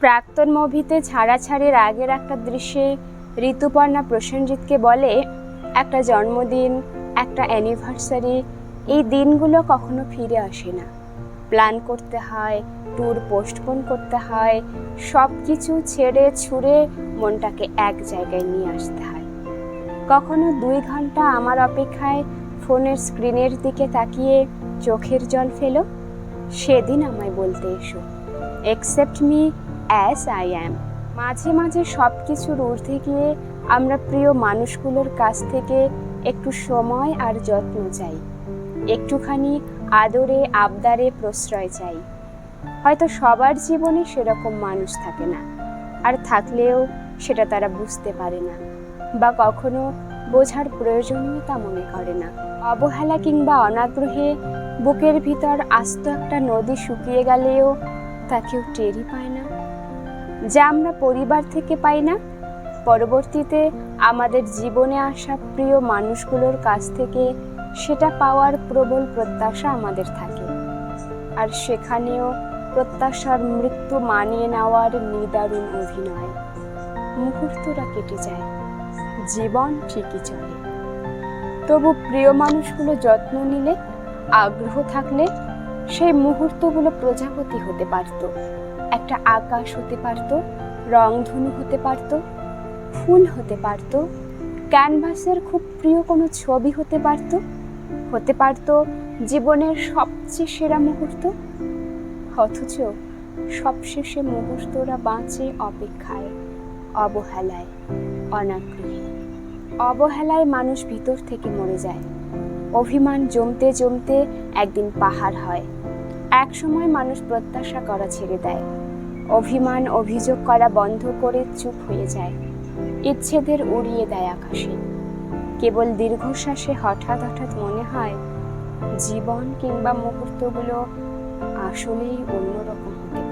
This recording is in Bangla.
প্রাক্তন মুভিতে ছাড়াছাড়ির আগের একটা দৃশ্যে ঋতুপর্ণা প্রসেনজিৎকে বলে, একটা জন্মদিন, একটা অ্যানিভার্সারি এই দিনগুলো কখনো ফিরে আসে না। প্ল্যান করতে হয় ট্যুর পোস্টপোন করতে হয় সব কিছু ছেড়ে ছুঁড়ে মনটাকে এক জায়গায় নিয়ে আসতে হয়। কখনো দুই ঘণ্টা আমার অপেক্ষায় ফোনের স্ক্রিনের দিকে তাকিয়ে চোখের জল ফেলো? সেদিন আমায় বলতে এসো। Accept me as I am মাঝে মাঝে সব কিছুর ঊর্ধ্বে গিয়ে আমরা প্রিয় মানুষগুলোর কাছ থেকে একটু সময় আর যত্ন চাই। একটুখানি আদরে, আবদারে প্রশ্রয় চাই। হয়তো সবার জীবনে সেরকম মানুষ থাকে না, আর থাকলেও সেটা তারা বুঝতে পারে না, বা কখনো বোঝার প্রয়োজনীয়তা মনে করে না। অবহেলা কিংবা অনাগ্রহে বুকের ভিতর আস্ত একটা নদী শুকিয়ে গেলেও তা কেউ টেরই পায় না। যা আমরা পরিবার থেকে পাই না। পরবর্তীতে আমাদের জীবনে আসা প্রিয় মানুষগুলোর কাছ থেকে সেটা পাওয়ার প্রবল প্রত্যাশা আমাদের থাকে। আর সেখানেও প্রত্যাশার মৃত্যু মানিয়ে নেওয়ার নিদারুণ অভিনয়। মুহূর্তরা কেটে যায়। জীবন ঠিকই চলে। তবু প্রিয় মানুষগুলো যত্ন নিলে, আগ্রহ থাকলে সেই মুহূর্তগুলো প্রজাপতি হতে পারত। একটা আকাশ হতে পারত, রংধনু হতে পারত, ফুল হতে পারত, ক্যানভাসের খুব প্রিয় কোনো ছবি হতে পারত হতে পারত জীবনের সবচেয়ে সেরা মুহূর্ত। অথচ সবশেষে মুহূর্তরা বাঁচে অপেক্ষায়, অবহেলায়, অনাগ্রহে। অবহেলায় মানুষ ভিতর থেকে মরে যায়। অভিমান জমতে জমতে একদিন পাহাড় হয়। এক সময় মানুষ প্রত্যাশা করা ছেড়ে দেয়। অভিমান, অভিযোগ করা বন্ধ করে চুপ হয়ে যায়। ইচ্ছেদের উড়িয়ে দেয় আকাশে। কেবল দীর্ঘশ্বাসে হঠাৎ হঠাৎ মনে হয়, জীবন কিংবা মুহূর্তগুলো আসলেই অন্যরকম